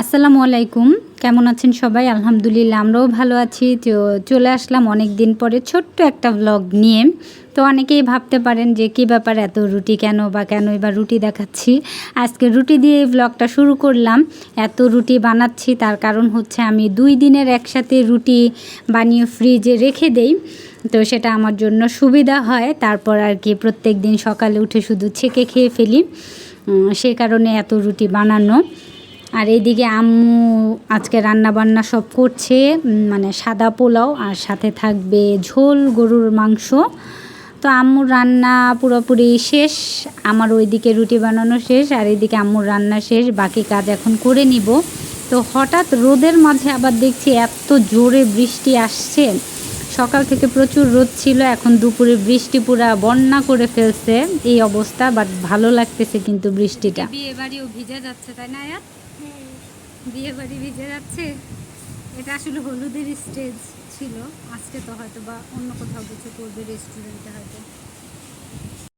আসসালামু আলাইকুম। কেমন আছেন সবাই? আলহামদুলিল্লাহ, আমরাও ভালো আছি। তো চলে আসলাম অনেক দিন পরে ছোট্ট একটা ব্লগ নিয়ে। তো অনেকেই ভাবতে পারেন যে কী ব্যাপার এত রুটি কেন বা কেন এবার রুটি দেখাচ্ছি। আজকে রুটি দিয়ে এই ব্লগটা শুরু করলাম। এত রুটি বানাচ্ছি, তার কারণ হচ্ছে আমি দুই দিনের একসাথে রুটি বানিয়ে ফ্রিজে রেখে দেই। তো সেটা আমার জন্য সুবিধা হয়। তারপর আর কি প্রত্যেক দিন সকালে উঠে শুধু ছেঁকে খেয়ে ফেলি। সে কারণে এত রুটি বানানো। আর এইদিকে আম্মু আজকে রান্না বান্না সব করছে মানে সাদা পোলাও আর সাথে থাকবে ঝোল, গরুর মাংস। তো আম্মুর রান্না পুরোপুরি শেষ, আমার ওইদিকে রুটি বানানো শেষ, আর এইদিকে আম্মুর রান্না শেষ, বাকি কাজ এখন করে নিব। তো হঠাৎ রোদের মাঝে আবার দেখছি এত জোরে বৃষ্টি আসছে। সকাল থেকে প্রচুর রোদ ছিল, এখন দুপুরে বৃষ্টি পুরা বন্যা করে ফেলছে। এই অবস্থা বাট ভালো লাগতেছে কিন্তু বৃষ্টিটা। বিয়ে বাড়িও ভিজে যাচ্ছে, তাই না বিয়ে বাড়ি ভিজে যাচ্ছে। এটা আসলে হলুদের স্টেজ ছিল। আজকে তো হয়তো বা অন্য কোথাও কিছু করবে রেস্টুরেন্টে হয়তো।